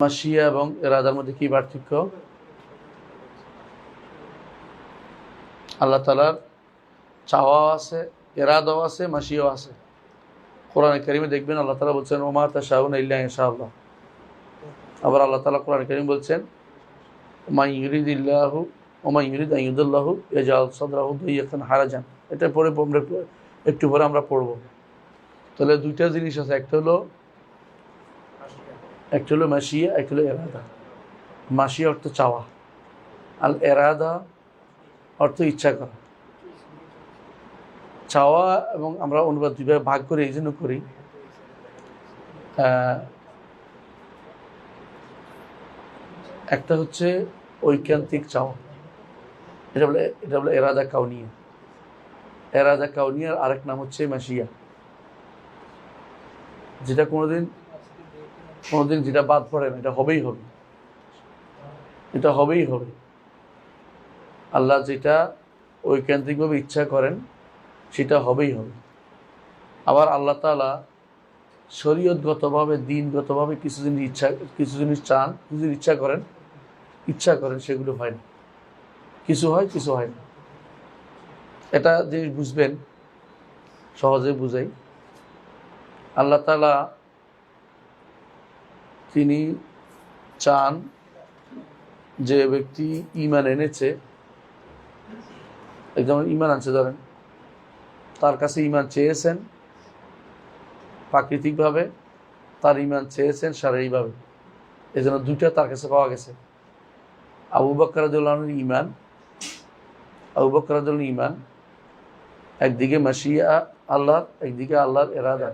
Masia এবং এরাদার মধ্যে কি পার্থক্য? আল্লাহ তালার চাওয়াও আছে এরাদাও আছে, মাসিয়াও আছে। কোরআন করিমে দেখবেন আল্লাহ তালা বলছেন, ওমা তাশাউন ইল্লা ইনশাআল্লাহ। আবার আল্লাহ তালা কোরআন করিম বলছেন ওমা ইউরিদিল্লাহু ওমা ইউরিদ আইয়ুদুল্লাহু ইয়াজাল সাদরাহু দাইয়াকান হারাজান। এটা পরে একটু পরে আমরা পড়ব। তাহলে দুইটা জিনিস আছে, একটা হলো একটা হলো মাসিয়া এক হলো এরাদা। মাসিয়া অর্থ চাওয়া। আর এরাদা অর্থ ইচ্ছা করা। চাওয়া এবং আমরা অনুবাদ দুইভাবে ভাগ করে এই জন্য করি। একটা হচ্ছে ঐকান্তিক চাওয়া। এটা বলে এটা বলে এরাদা কাউনিয়া। এরাদা কাউনিয়ার আরেক নাম হচ্ছে মাসিয়া যেটা কোনোদিন কোনোদিন যেটা বাদ পড়ে না এটা হবেই হবে। এটা হবেই হবে। আল্লাহ যেটা ঐকান্তিকভাবে ইচ্ছা করেন, সেটা হবেই হবে। আবার আল্লাহ তালা শরীয়তগতভাবে, দিনগতভাবে কিছু জিনিস ইচ্ছা, কিছু জিনিস চান, কিছু ইচ্ছা করেন ইচ্ছা করেন সেগুলো হয় না। কিছু হয় কিছু হয় না। এটা জিনিস বুঝবেন, সহজে বুঝাই। আল্লাহ তালা তিনি চান যে ব্যক্তি ইমান এনেছে একদম ইমান আনছে, ধরেন, তার কাছে ইমান চেয়েছেন, প্রাকৃতিকভাবে তার ইমান চেয়েছেন শারীরিকভাবে এই জন্য দুইটা তার কাছে পাওয়া গেছে। আবু বকরাদুল্লাহর ইমান আবু বকরাদুল ইমান একদিকে মাসিয়া আল্লাহর, একদিকে আল্লাহর এরাদা।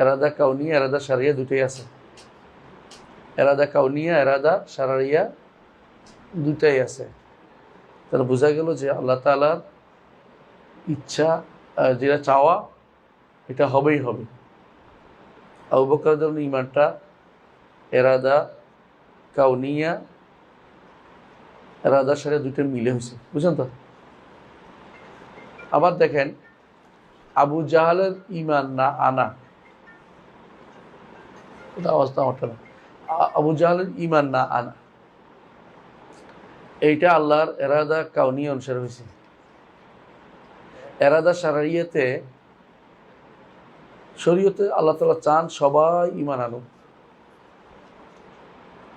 এরাদা কাউনি, এরাদা সারিয়া দুটোই আছে। এরাদা কাউনিয়া, এরাদা সারারিয়া দুটাই আছে। তাহলে বোঝা গেল যে আল্লাহ তালার ইচ্ছা যেটা চাওয়া, এটা হবেই হবে। আবু বকর ইমানটা এরাদা কাউনিয়া, এরাদা সারিয়া দুটো মিলে হয়েছে। বুঝলেন তো? আবার দেখেন, আবু জাহালের ইমান না আনা, এটা অবস্থা আমারটা না আ- আবু জাহালের ইমান না আনা। এইটা আল্লাহর এরাদা কাউনি অনুসারে হয়েছে। এরাদা সারাইয়াতে শরীয়তে আল্লাহ তালা চান সবাই ইমান আনুক।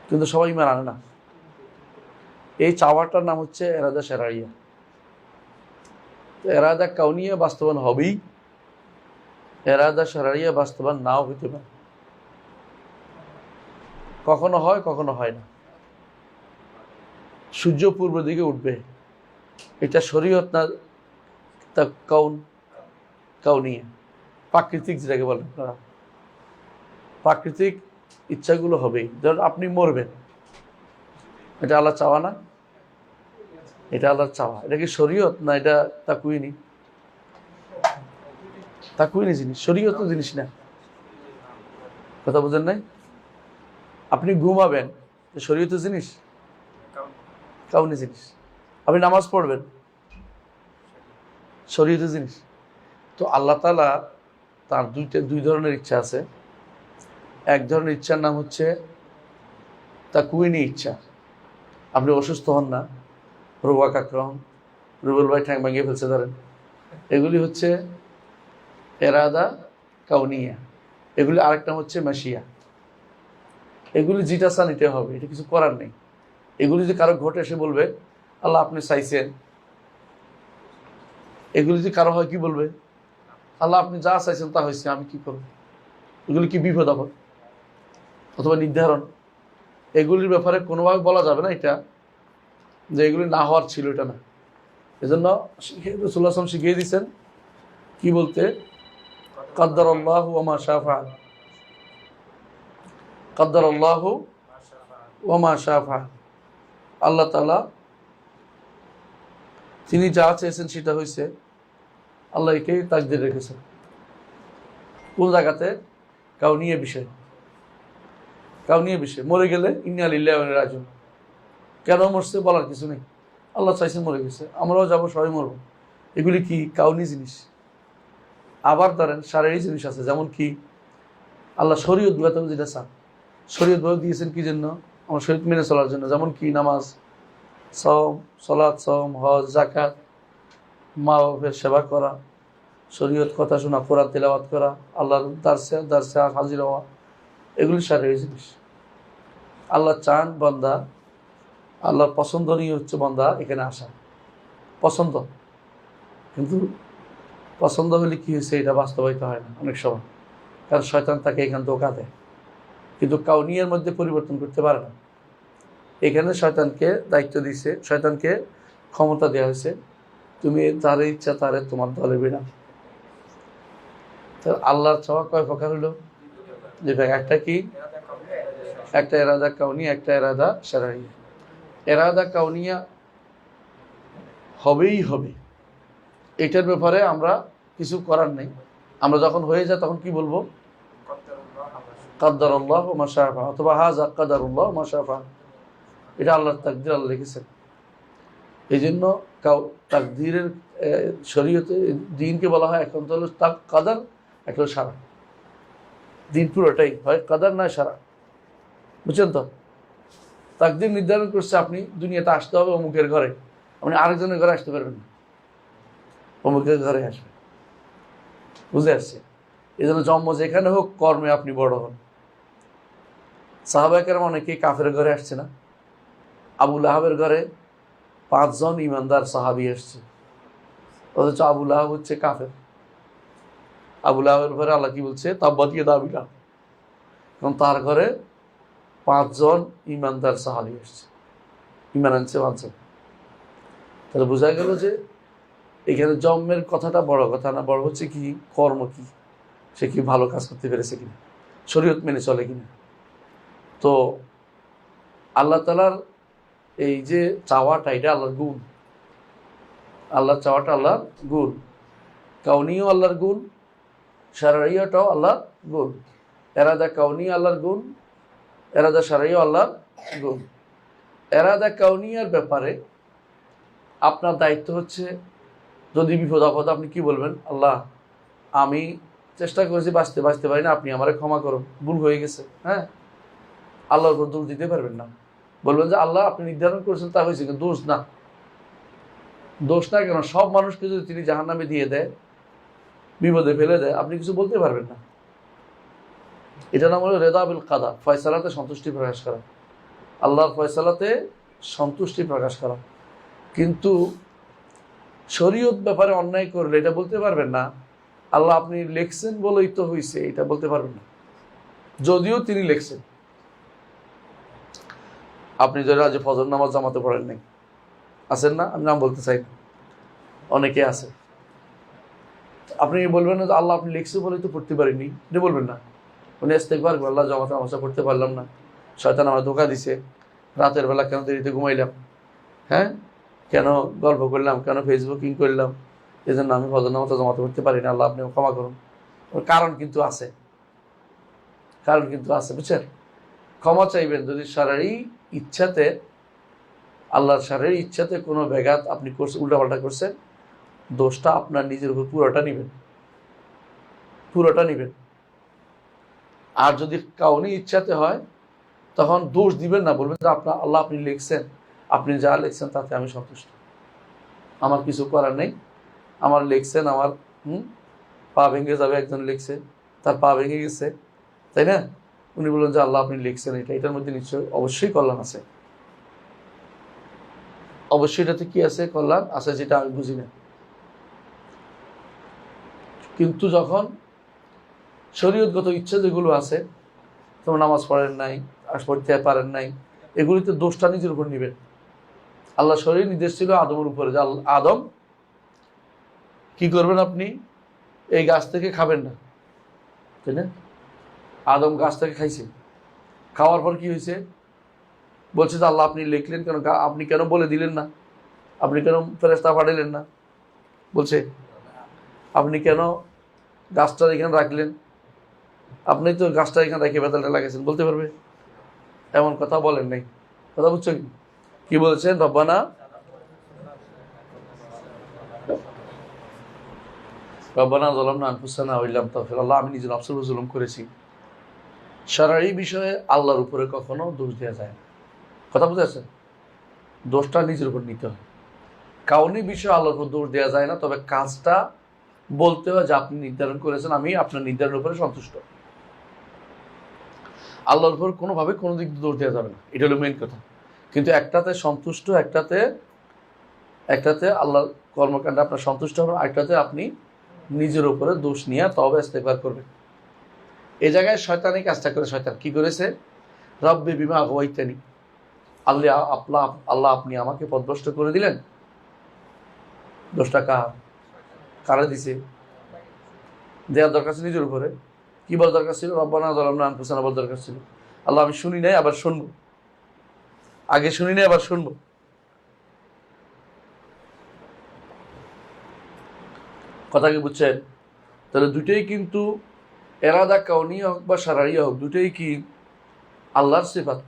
কিন্তু সবাই ইমান আনে না। এই চাওয়াটার নাম হচ্ছে এরাদা সারাইয়া এরাদা কাউনিয়া বাস্তবায়ন হবেই। এরাদা সারাইয়া বাস্তবায়ন নাও হইতে পারে। কখনো হয় কখনো হয় না। সূর্য পূর্ব দিকে উঠবে। এটা শরীয়ত না, তা কাউন, কাউনিয়া। প্রাকৃতিক যেটাকে বলেন আপনারা প্রাকৃতিক ইচ্ছাগুলো হবেই। ধরুন আপনি মরবেন। এটা আল্লাহ চাওয়া না? এটা আল্লাহর চাওয়া। এটা কি শরীয়ত না এটা তা কুইনি তা কুইনি জিনিস, শরীয়ত জিনিস না। কথা বোঝেন নাই? আপনি ঘুমাবেন শরীয়ত জিনিস? কাউনি জিনিস। আপনি নামাজ পড়বেন শরীয়ত জিনিস। তো আল্লাহ তালা তার দুইটা, দুই ধরনের ইচ্ছা আছে। এক ধরনের ইচ্ছার নাম হচ্ছে তা কুইনি ইচ্ছা। আপনি অসুস্থ হন না রোগাক আক্রমণ, রুবেল ভাই ঠ্যাং ভাঙিয়ে ফেলছে, ধরেন। এগুলি হচ্ছে এরাদা কাউনিয়া। এগুলি আরেকটা হচ্ছে মাসিয়া এগুলি চান এটা হবে, এটা কিছু করার নেই। এগুলি যদি কারও ঘটে এসে বলবে, আল্লাহ, আপনি চাইছেন। এগুলি যদি কারও হয়, কি বলবে? আল্লাহ, আপনি যা চাইছেন, তা হয়েছে, আমি কি করব? এগুলি কি বিপদ আপদ? অথবা নির্ধারণ? এগুলির ব্যাপারে কোনোভাবে বলা যাবে না এটা, যে এগুলি না হওয়ার ছিল, এটা না। এজন্য রসুল্লাহ আসলাম শিখিয়ে দিয়েছেন, কি বলতে? কাদ্দার আল্লাহ ওমা শাফা কাদ্দার আল্লাহ ওমা শাফা। আল্লাহ তালা তিনি যা চেয়েছেন সেটা হয়েছে আল্লাহ এটাই তাকদের রেখেছেন। কোন জায়গাতে? কাউ নিয়ে বিষয়। কাউ নিয়ে বিষয়। মরে গেলে ইন্না আলিল্লাহ রাজন কেন মরছে বলার কিছু নেই। আল্লাহ চাইছেন মরে গেছে। আমরাও যাব, সবাই মরবো। এগুলি কি কাউনি জিনিস? আবার ধরেন শারীরিক জিনিস আছে, যেমন কি আল্লাহ শরীয়ত গুলাতে যেটা চান। শরীয়তভাবে দিয়েছেন কি জন্য? আমার শরীর মেনে চলার জন্য। যেমন কি? নামাজ সম সলাৎ সম হজ জাকাত মা বাপের সেবা করা, শরীয়ত কথা শোনা, কোরআন তেলাওয়াত করা, আল্লাহর দার্সে দার্সে হাজির হওয়া এগুলি শারীরিক জিনিস। আল্লাহ চান বান্দা আল্লাহর পছন্দনীয় হচ্ছে বান্দা এখানে আসা। পছন্দ। কিন্তু পছন্দ হলে কী হয়েছে? এটা বাস্তবায়িত হয় না অনেক সময়। কারণ শয়তান তাকে এখানে ধোকা দেয় কিন্তু কাউনিয়ার মধ্যে পরিবর্তন করতে পারে না। এখানে শয়তানকে দায়িত্ব দিছে, শয়তানকে ক্ষমতা দেওয়া হয়েছে। তুমি তার ইচ্ছা, তারে তোমার দলে বিনা তো আল্লাহর চাওয়া কয় প্রকার হলো? যে ভাই, একটা কি? একটা এরাদা কাউনি একটা এরাদা সারাই এরাদা কাউনিয়া হবেই হবে। এটার ব্যাপারে আমরা কিছু করার নেই। আমরা যখন হয়ে যায় তখন কি বলব? কাদ্দার আল্লাহ মাসাফা অথবা হাজা কাদার উল্লাহ মাসাফা এটা আল্লাহর তাকদির আল্লাহ লিখেছেন। এই জন্য কাউ তাকদিরের শরীয়তে দিনকে বলা হয় এখন তো হলো তাক, কাদার, একটা সারা। দিন পুরোটাই হয় কাদার নয় সারা। বুঝছেন তো? তাকদির নির্ধারণ করছে আপনি দুনিয়াতে আসতে হবে অমুকের ঘরে। আপনি আরেকজনের ঘরে আসতে পারবেন না। অমুকের ঘরে আসবেন। বুঝে আসছে? এই জন্য জন্ম যেখানে হোক, কর্মে আপনি বড় হন। সাহাবাকের অনেকে কাফের ঘরে আসছে না। আবুল আহাবের ঘরে পাঁচজন ইমানদার সাহাবি আসছে। অথচ আবুল আহাব হচ্ছে কাফের। আবুল আহাবের ঘরে আল্লাহ কি বলছে? তাব্বাতিয়ে দাবিলা কারণ তার ঘরে পাঁচজন ইমানদার সাহাবি আসছে। ইমান আনছে পাঁচজন তাহলে বোঝা গেল যে এখানে জন্মের কথাটা বড় কথা না, বড় হচ্ছে কি, কর্ম কি? সে কি ভালো কাজ করতে পেরেছে কিনা? শরীয়ত মেনে চলে কিনা? তো আল্লাহ তালার এই যে চাওয়াটা, এটা আল্লাহর গুণ। আল্লাহর চাওয়াটা আল্লাহর গুণ। কাউনিও আল্লাহর গুণ, সারাইয়াটাও আল্লাহর গুণ। এরাদা কাউনি আল্লাহর গুণ, এরাদা সারাইও আল্লাহর গুণ। এরাদা কাউনিয়ার ব্যাপারে আপনার দায়িত্ব হচ্ছে, যদি বিপদ আপদ, আপনি কি বলবেন? আল্লাহ, আমি চেষ্টা করেছি বাঁচতে বাঁচতে পারি না, আপনি আমারে ক্ষমা করুন। ভুল হয়ে গেছে হ্যাঁ? আল্লাহর উপর দোষ দিতে পারবেন না। বলবেন যে, আল্লাহ, আপনি নির্ধারণ করেছেন, তা হয়েছে কিন্তু দোষ না। দোষ না কেন? সব মানুষকে যদি তিনি জাহান নামে দিয়ে দেয়, বিপদে ফেলে দেয়, আপনি কিছু বলতে পারবেন না। এটা নাম হলো রেদাবিল কাদা ফয়সালাতে সন্তুষ্টি প্রকাশ করা। আল্লাহর ফয়সালাতে সন্তুষ্টি প্রকাশ করা। কিন্তু শরীয়ত ব্যাপারে অন্যায় করলে এটা বলতে পারবেন না, আল্লাহ, আপনি লেখছেন বলেই তো হয়েছে এটা বলতে পারবেন না। যদিও তিনি লেখছেন। আপনি যদি আজ ফজর নামাজ জামাতে পড়েন নাই। আছেন না? আমি নাম বলতে চাই অনেকে আছে। আপনি বলবেন না যে আল্লাহ আপনি লিখছে বলে তো পড়তে পারিনি। এটা বলবেন না। উনি ইস্তেকবার আল্লাহ জামাতে নামাজটা পড়তে পারলাম না। শয়তান আমার ধোকা দিছে। রাতের বেলা কেন দেরিতে ঘুমাইলাম? হ্যাঁ? কেন গল্প করলাম? কেন ফেসবুকিং করলাম? এই জন্য আমি ফজর নামাজটা জমাতে পড়তে পারি না। আল্লাহ আপনি ক্ষমা করুন। ওর কারণ কিন্তু আছে। কারণ কিন্তু আছে, বুঝছেন? ক্ষমা চাইবেন যদি শারীরিক ইচ্ছাতে, আল্লাহর শারীরিক ইচ্ছাতে কোনো ব্যাঘাত আপনি করছেন উল্টাপাল্টা করছেন, দোষটা আপনার নিজের উপর পুরোটা নেবেন। পুরোটা নেবেন। আর যদি কাউনি ইচ্ছাতে হয়, তখন দোষ দিবেন না, বলবেন যে আপনার, আল্লাহ আপনি লিখছেন, আপনি যা লিখছেন তাতে আমি সন্তুষ্ট। আমার কিছু করার নেই। আমার লিখছেন, আমার, হুম, পা ভেঙে যাবে, একজন লিখছে, তার পা ভেঙে গেছে, তাই না? উনি বললেন যে, আল্লাহ আপনি লিখছেন এটা। এটার মধ্যে নিশ্চয়ই অবশ্যই কল্যাণ আছে। অবশ্যই এটাতে কি আছে? কল্যাণ আছে যেটা আমি বুঝি না। কিন্তু যখন শরীয়তগত ইচ্ছা যেগুলো আছে তোমার নামাজ পড়েন নাই আস পড়তে পারেন নাই, এগুলিতে দোষটা নিজের উপর নেবেন। আল্লাহ শরীর নির্দেশ ছিল আদমের উপরে যে আদম, কি করবেন আপনি? এই গাছ থেকে খাবেন না। তাই না? আদম গাছ থেকে খাইছে। খাওয়ার পর কি হয়েছে? বলছে যে আল্লাহ আপনি লিখলেন কেন? আপনি কেন বলে দিলেন না? আপনি কেন ফেরেস্তা পাঠালেন না? বলছে, আপনি কেন গাছটা এখানে রাখলেন? আপনি তো গাছটা এখানে রেখে বেতালটা লাগাইছেন, বলতে পারবে? এমন কথা বলেন নাই। কথা বুঝছ কি? কি বলছেন রব্বানা? রব্বানা জলাম না আনফুসানা হইলাম তাফির আল্লাহ, আমি নিজের উপর জুলুম করেছি। সারারি বিষয়ে আল্লাহর উপরে কখনো দোষ দেওয়া যায় না। কথা বুঝে আছেন দোষটা নিজের উপর নিতে হয়। কাউনি বিষয়ে আল্লাহর উপর দোষ দেওয়া যায় না, তবে কাজটা বলতে হয় যে আপনি নির্ধারণ করেছেন, আমি আপনার নির্ধারণের উপরে সন্তুষ্ট। আল্লাহর উপর কোনোভাবে কোনো দিক দোষ দেওয়া যাবে না। এটা হলো মেন কথা। কিন্তু একটাতে সন্তুষ্ট, একটাতে একটাতে আল্লাহর কর্মকাণ্ডে আপনার সন্তুষ্ট হবেন একটাতে আপনি নিজের উপরে দোষ নিয়ে তবে ইস্তেকবার করবেন। এই জায়গায় শয়তানি কাজটা করে, শয়তান কি করেছে? রব্বে বিমা হওয়াইতানি আল্লাহ আল্লাহ আল্লাহ আপনি আমাকে পদভ্রষ্ট করে দিলেন। দোষটা কার কারা দিছে? দেওয়ার দরকার ছিল নিজের উপরে। কি বলার দরকার ছিল? রব্বানা দলামনা আনফুসানা বলার দরকার ছিল। আল্লাহ, আমি শুনি নাই, আবার শুনব। আগে শুনি নাই, আবার শুনব। কথা কি বুঝছেন? তাহলে দুটোই কিন্তু এরাদা কাউনি হোক বা সারারিয়া হোক, দুটোই কি আল্লাহর সিফাত,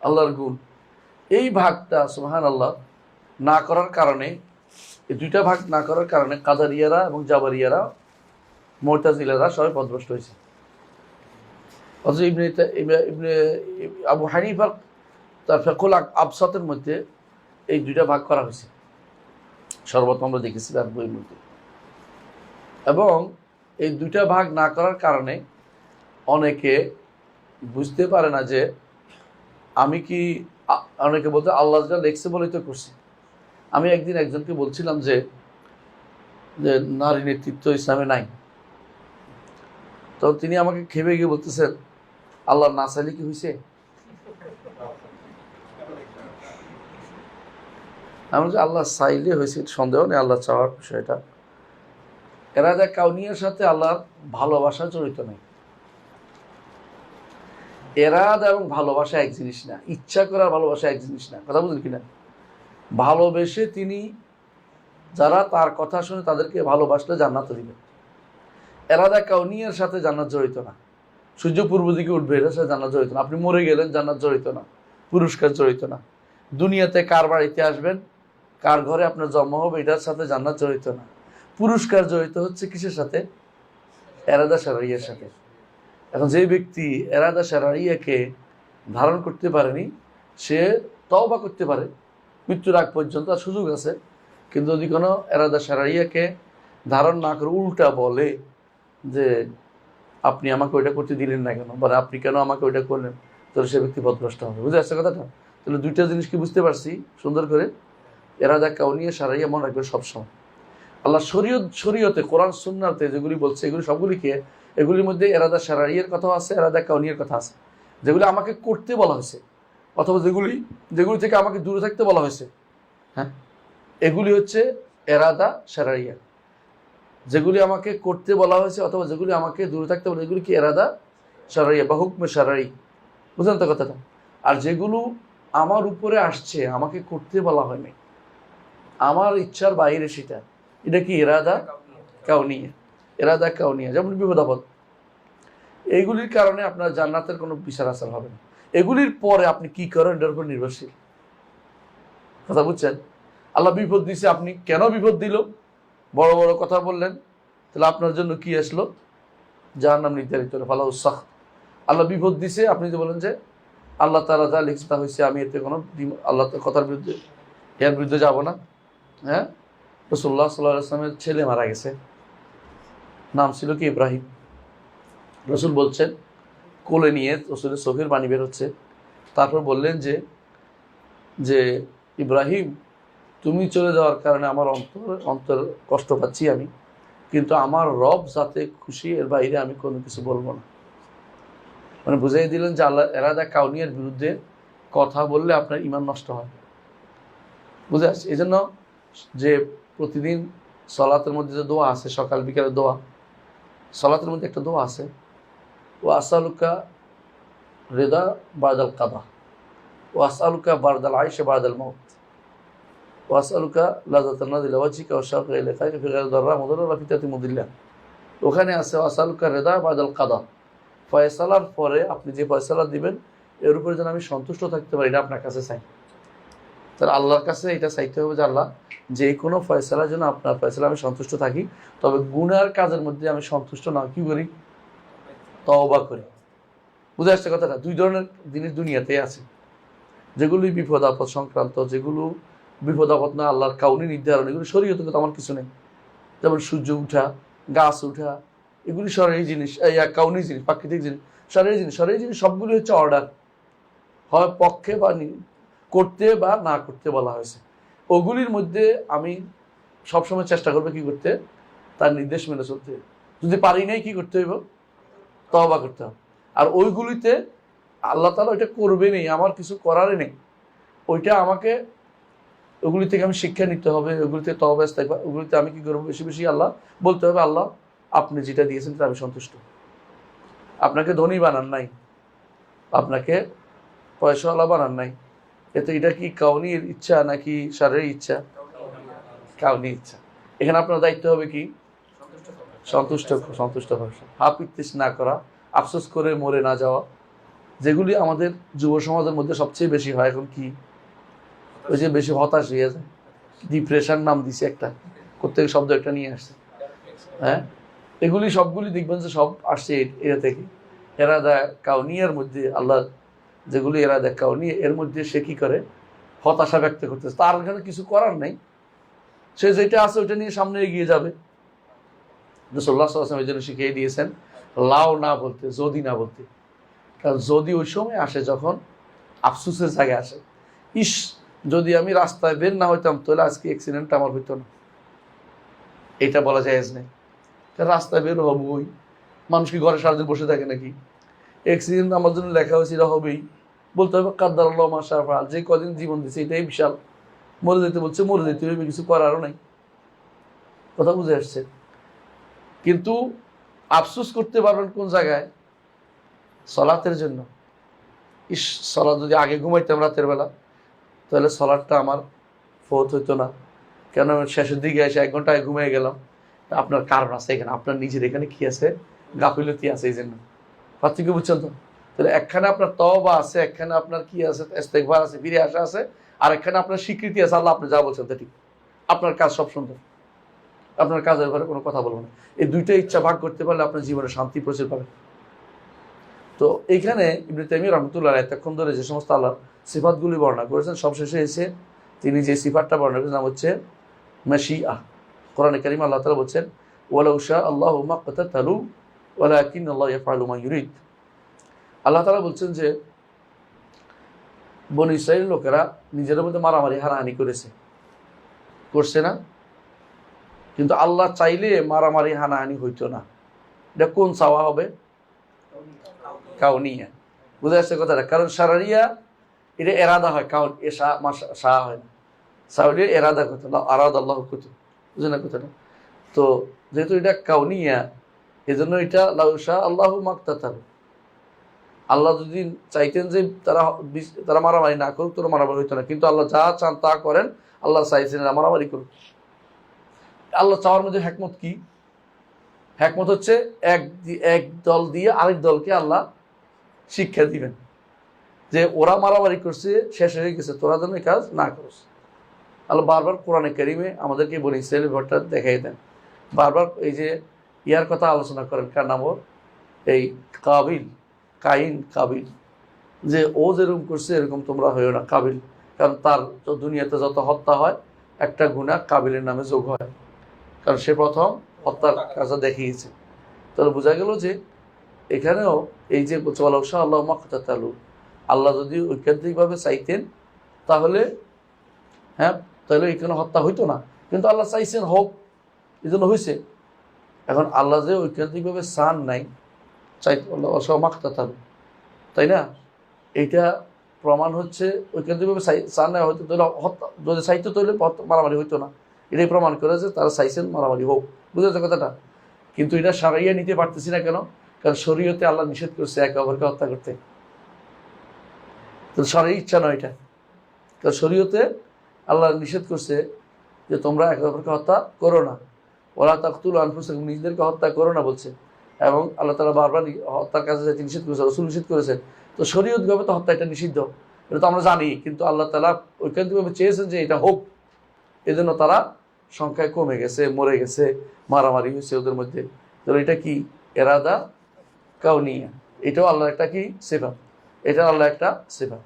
আল্লাহর গুণ? এই ভাগটা সুহান আল্লাহ না করার কারণে, এই দুইটা ভাগ না করার কারণে কাদারিয়ারা এবং জাবারিয়ারা মোরতাজিলারা সবাই পদভ্রষ্ট হয়েছে। অথচ ইবনে ইবনে- আবু হানিফার তার ফেকুল আবসাতের মধ্যে এই দুইটা ভাগ করা হয়েছে। সর্বত আমরা দেখেছি তার বইয়ের মধ্যে। এবং এই দুইটা ভাগ না করার কারণে অনেকে বুঝতে পারে না যে আমি কি অনেকে বলতে আল্লাহ লেখছে বলেই তো করছি। আমি একদিন একজনকে বলছিলাম যে যে নারী নেতৃত্ব ইসলামে নাই। তো তিনি আমাকে খেপে গিয়ে বলতেছেন আল্লাহ না চাইলে কি হয়েছে আমি বলছি, আল্লাহ চাইলে হয়েছে সন্দেহ নেই আল্লাহ চাওয়ার বিষয়টা। এরা দেখ কাউনিয়ার সাথে আল্লাহর ভালোবাসা জড়িত নেই। এরাদ এবং ভালোবাসা এক জিনিস না, ইচ্ছা করার ভালোবাসা এক জিনিস না। কথা বুঝলেন কিনা? ভালোবেসে তিনি, যারা তার কথা শুনে তাদেরকে ভালোবাসলে জান্নাত দিবে। এরাদা কাউনিয়ার সাথে জান্নাত জড়িত না। সূর্য পূর্ব দিকে উঠবে এটার সাথে জান্নাত জড়িত না। আপনি মরে গেলেন, জান্নাত জড়িত না। পুরস্কার জড়িত না। দুনিয়াতে কার বাড়িতে আসবেন, কার ঘরে আপনার জন্ম হবে, এটার সাথে জান্নাত জড়িত না। পুরস্কার জড়িত হচ্ছে কিসের সাথে? এরাদা সারাইয়ার সাথে। এখন যে ব্যক্তি এরাদা সারাইয়াকে ধারণ করতে পারেনি, সে তওবা করতে পারে। মৃত্যুর আগ পর্যন্ত তার সুযোগ আছে। কিন্তু যদি কোনো এরাদা সারাইয়াকে ধারণ না করে উল্টা বলে যে, আপনি আমাকে ওইটা করতে দিলেন না কেন? বা আপনি কেন আমাকে ওইটা করলেন? তাহলে সে ব্যক্তি পথভ্রষ্ট হবে। বুঝে আসছে কথাটা? তাহলে দুইটা জিনিস কি বুঝতে পারছি? সুন্দর করে? এরাদা কাউনিয়া সারাইয়া মনে রাখবে সবসময়। আল্লাহ শরীয়ত, শরীয়তে, কোরআন, সুন্নাতে যেগুলি বলছে, এগুলি সবগুলিকে, এগুলির মধ্যে এরাদা সারাইয়ের কথাও আছে, এরাদা কাউনিয়ার কথা আছে। যেগুলি আমাকে করতে বলা হয়েছে, অথবা যেগুলি যেগুলি থেকে আমাকে দূরে থাকতে বলা হয়েছে হ্যাঁ? এগুলি হচ্ছে এরাদা সারাইয়া যেগুলি আমাকে করতে বলা হয়েছে অথবা যেগুলি আমাকে দূরে থাকতে বলা এগুলি কি এরাদা সারাইয়া বা হুকমে সারাই বুঝলেন তো কথাটা? আর যেগুলো আমার উপরে আসছে, আমাকে করতে বলা হয়নি। আমার ইচ্ছার বাইরে সেটা। এটা কি, এরাদা? কাউনিয়া। এরাদা, কাউনিয়া, যেমন বিপদ আপদ। এইগুলির কারণে আপনার জান্নাতের কোনো বিচার আচার হবে না। এগুলির পরে আপনি কি করেন, এটার উপর নির্ভরশীল। কথা বুঝছেন? আল্লাহ বিপদ দিছে, আপনি কেন বিপদ দিল? বড় বড় কথা বললেন। তাহলে আপনার জন্য কি আসলো? যার নাম নির্ধারিত হলো ফালা উৎসাহ আল্লাহ বিপদ দিছে, আপনি যে বলেন যে, আল্লাহ তারা যা লিখছে তা হয়েছে আমি এতে কোনো আল্লাহ কথার বিরুদ্ধে এর বিরুদ্ধে যাব না। হ্যাঁ? রসুল্লাহ সাল্লাহ ছেলে মারা গেছে। নাম ছিল কি ইব্রাহিম? রসুল বলছেন, কোলে নিয়ে রসুলের চোখের বাণী বের হচ্ছে। তারপর বললেন যে যে ইব্রাহিম, তুমি চলে যাওয়ার কারণে আমার অন্তর অন্তর কষ্ট পাচ্ছি আমি, কিন্তু আমার রব যাতে খুশি, এর বাইরে আমি কোনো কিছু বলব না। মানে বুঝাই দিলেন যে আল্লাহ, এরাদা কাউনিয়ার বিরুদ্ধে কথা বললে আপনার ইমান নষ্ট হয়। বুঝে আসছে? এই জন্য যে প্রতিদিন সলাতের মধ্যে যে দোয়া আছে, সকাল বিকালের দোয়া, সলাতের মধ্যে একটা দোয়া আছে ও আসালুকা রেদা বারদাল কাদা ও আসালুকা বারদাল আইসে বারদাল মৌত ও আসালুকা লাজাত নাদিল ওয়াজিকা ও মদর রাফিতাতি মুদিল্লা। ওখানে আছে ও আসালুকা রেদা বারদাল কাদা। ফয়সালার পরে আপনি যে ফয়সালা দিবেন, এর উপরে যেন আমি সন্তুষ্ট থাকতে পারি, এটা আপনার কাছে চাই। তাহলে আল্লাহর কাছে এটা চাইতে হবে যে আল্লাহ যে কোনো ফয়সালার জন্য আপনার ফয়সালা আমি সন্তুষ্ট থাকি। তবে গুনার কাজের মধ্যে আমি সন্তুষ্ট না, কি করি? তওবা করি। বুঝে আসছে কথাটা? দুই ধরনের জিনিস দুনিয়াতে আছে। যেগুলি বিপদ আপদ সংক্রান্ত, যেগুলো বিপদ আপদ না, আল্লাহর কাউনি নির্ধারণ, এগুলো শরীয়তে কিন্তু আমার কিছু নেই। যেমন সূর্য উঠা, গাছ উঠা, এগুলি সরাই জিনিস, এই কাউনি জিনিস, প্রাকৃতিক জিনিস সরাই জিনিস সরাই জিনিস সবগুলি হচ্ছে অর্ডার হয় পক্ষে বা করতে বা না করতে বলা হয়েছে। ওগুলির মধ্যে আমি সবসময় চেষ্টা করব কি করতে, তার নির্দেশ মেনে চলতে। যদি পারি নাই, কি করতে হইব? তবা করতে হবে। আর ওইগুলিতে আল্লাহ তালা ওইটা করবে নেই, আমার কিছু করারই নেই। ওইটা আমাকে, ওগুলি থেকে আমি শিক্ষা নিতে হবে, ওগুলিতে তহবাস থাকবে ওগুলিতে আমি কি করব? বেশি বেশি আল্লাহ বলতে হবে, আল্লাহ আপনি যেটা দিয়েছেন তাতে আমি সন্তুষ্ট। আপনাকে ধনী বানান নাই, আপনাকে পয়সাওয়ালা বানান নাই এতে এটা কি কাউনির ইচ্ছা নাকি শারীরিক ইচ্ছা? কাউনি ইচ্ছা। এখানে আপনার দায়িত্ব হবে কি? সন্তুষ্ট সন্তুষ্ট ভাষা হাফ ইত্তিস না করা, আফসোস করে মরে না যাওয়া। যেগুলি আমাদের যুব সমাজের মধ্যে সবচেয়ে বেশি হয়, এখন কি? ওই যে বেশি হতাশ হয়ে যায় ডিপ্রেশন নাম দিছে একটা। প্রত্যেক শব্দ একটা নিয়ে আসছে। হ্যাঁ? এগুলি সবগুলি দেখবেন যে সব আসছে এ- এরা থেকে। এরা দেয় কাউনিয়ার মধ্যে আল্লাহ যেগুলি এরা দেয় কাউনি এর মধ্যে সে কি করে? হতাশা ব্যক্ত করতেছে। তার এখানে কিছু করার নেই। সে যেটা আছে ওইটা নিয়ে সামনে এগিয়ে যাবে। রসল্লাহ সাল্লাম এই জন্য শিখিয়ে দিয়েছেন লাও না বলতে, যদি না বলতে। কারণ যদি ওই সময় আসে, যখন আফসুসের জায়গায় আসে, ইস, যদি আমি রাস্তায় বের না হইতাম, তাহলে আজকে অ্যাক্সিডেন্ট আমার হইতো না। এটা বলা যায় নেই। রাস্তায় বের হবই। মানুষ কি ঘরে সারাদিন বসে থাকে নাকি? অ্যাক্সিডেন্ট আমার জন্য লেখা হয়েছে, এটা হবেই। বলতে হবে কাদ্দার আল্লাহ মাসা ফাল যে কদিন জীবন দিচ্ছে এটাই বিশাল। মরে যেতে বলছে, মরে যেতে হবে, কিছু করারও নাই। কথা বুঝে আসছে। কিন্তু আফসোস করতে পারবেন কোন জায়গায়? সলাতের জন্য। ইস, সলাৎ যদি আগে ঘুমাইতাম রাতের বেলা, তাহলে সলাটটা আমার ফোত হইতো না। কেন শেষের দিকে এসে এক ঘণ্টা আগে ঘুমিয়ে গেলাম। আপনার কারণ আছে এখানে, আপনার নিজের এখানে কি আছে? গাফিলতি আছে এই জন্য। পার্থক্য বুঝছেন তো? তাহলে একখানে আপনার তবা আছে, একখানে আপনার কি আছে? ইস্তেকবার আছে, ফিরে আসা আছে, আর একখানে আপনার স্বীকৃতি আছে, আল্লাহ আপনি যা বলছেন তা ঠিক। আপনার কাজ সব সুন্দর। আপনার কাজের ব্যাপারে কোনো কথা বলব না। এই দুইটা ইচ্ছা ভাগ করতে পারলে আপনার জীবনে শান্তি প্রচুর পাবেন। তো এইখানে ইবনে তাইমিয়া রহমতুল্লাহ এতক্ষণ ধরে যে সমস্ত আল্লাহ সিফাতগুলি বর্ণনা করেছেন সবশেষে এসে তিনি যে সিফাতটা বর্ণনা করেছেন, নাম হচ্ছে মাশিআ কোরআনে কারিম আল্লাহ তাআলা বলছেন, ওয়ালাউ শা আল্লাহু মাকতাতালু ওয়ালাকিন আল্লাহ ইয়াফআলু মা ইউরিদ। আল্লাহ তাআলা বলছেন যে, বনি ইসরাইল লোকেরা নিজেদের মধ্যে মারামারি, হানাহানি করেছে। করছে না। কিন্তু আল্লাহ চাইলে মারামারি, হানাহানি হইতো না। এটা কোন চাওয়া হবে? কাউনিয়া। বুঝে আসছে কথাটা? কারণ সারারিয়া, এটা এরাদা হয়। কাউন, এ মা হয় না। সাউরি এরাদা কথা আরাদ আল্লাহ কুতু বুঝে না কথাটা? তো যেহেতু এটা কাউনিয়া, এজন্য এটা লাউ শাহ আল্লাহ মাকতাতাল আল্লাহ যদি চাইতেন যে তারা তারা মারামারি না করুক তোরা মারামারি হইতো না। কিন্তু আল্লাহ যা চান তা করেন, আল্লাহ চাইছেন এরা মারামারি করুক। আল্লাহ চাওয়ার মধ্যে হ্যাকমত কি? হ্যাকমত হচ্ছে এক এক দল দিয়ে আরেক দলকে আল্লাহ শিক্ষা দিবেন। যে ওরা মারামারি করছে, শেষ হয়ে গেছে, তোরা যেন কাজ না করিস। আল্লাহ বারবার কোরআনে কারিমে আমাদেরকে বলি ইসরায়েলের ঘরটা দেখাই দেন। বারবার এই যে ইয়ার কথা আলোচনা করেন, কার নাম এই কাবিল। কাইন কাবিল। যে ও যেরকম করছে, এরকম তোমরা হয়েও না, কাবিল। কারণ তার দুনিয়াতে যত হত্যা হয়, একটা গুণা কাবিলের নামে যোগ হয়। কারণ সে প্রথম হত্যার কাজটা দেখিয়েছে। তাহলে বোঝা গেল যে এখানেও এই যে বলছে আল্লাহ আল্লাহ মাকতালু আল্লাহ যদি ঐকান্তিকভাবে চাইতেন, তাহলে হ্যাঁ তাহলে এখানে হত্যা হইতো না। কিন্তু আল্লাহ চাইছেন, হোক এই জন্য হয়েছে এখন আল্লাহ যে ঐকান্তিকভাবে চান নাই তাই না? এইটা প্রমাণ হচ্ছে চাই- চান নাই হয়তো যদি মারামারি হইতো না। এটাই প্রমাণ করে যে তারা চাইছেন মারামারি হোক। বুঝেছ কথাটা? কিন্তু এটা সারাইয়া নিতে পারতেছি না কেন? কারণ শরীয়তে আল্লাহ নিষেধ করছে একে অপরকে হত্যা করতে। তো সারাই ইচ্ছা নয় এটা। কারণ শরীয়তে আল্লাহ নিষেধ করছে যে তোমরা একে অপরকে হত্যা করো না। ওরা তাকতুল আনফুস নিজেদেরকে হত্যা করো না বলছে। এবং আল্লাহ তালা বারবার হত্যার কাছে যাইতে নিষেধ করেছে, রসুল নিষেধ করেছেন তো শরীয়তভাবে তো হত্যা এটা নিষিদ্ধ। এটা তো আমরা জানি, কিন্তু আল্লাহ তালা ঐকান্তিকভাবে চেয়েছেন যে এটা হোক। এজন্য তারা সংখ্যায় কমে গেছে, মরে গেছে, মারামারি হয়েছে ওদের মধ্যে। তো এটা কি এরাদা কাউনিয়া? এটাও আল্লাহর একটা কি সেফা এটা আল্লাহ একটা সেফা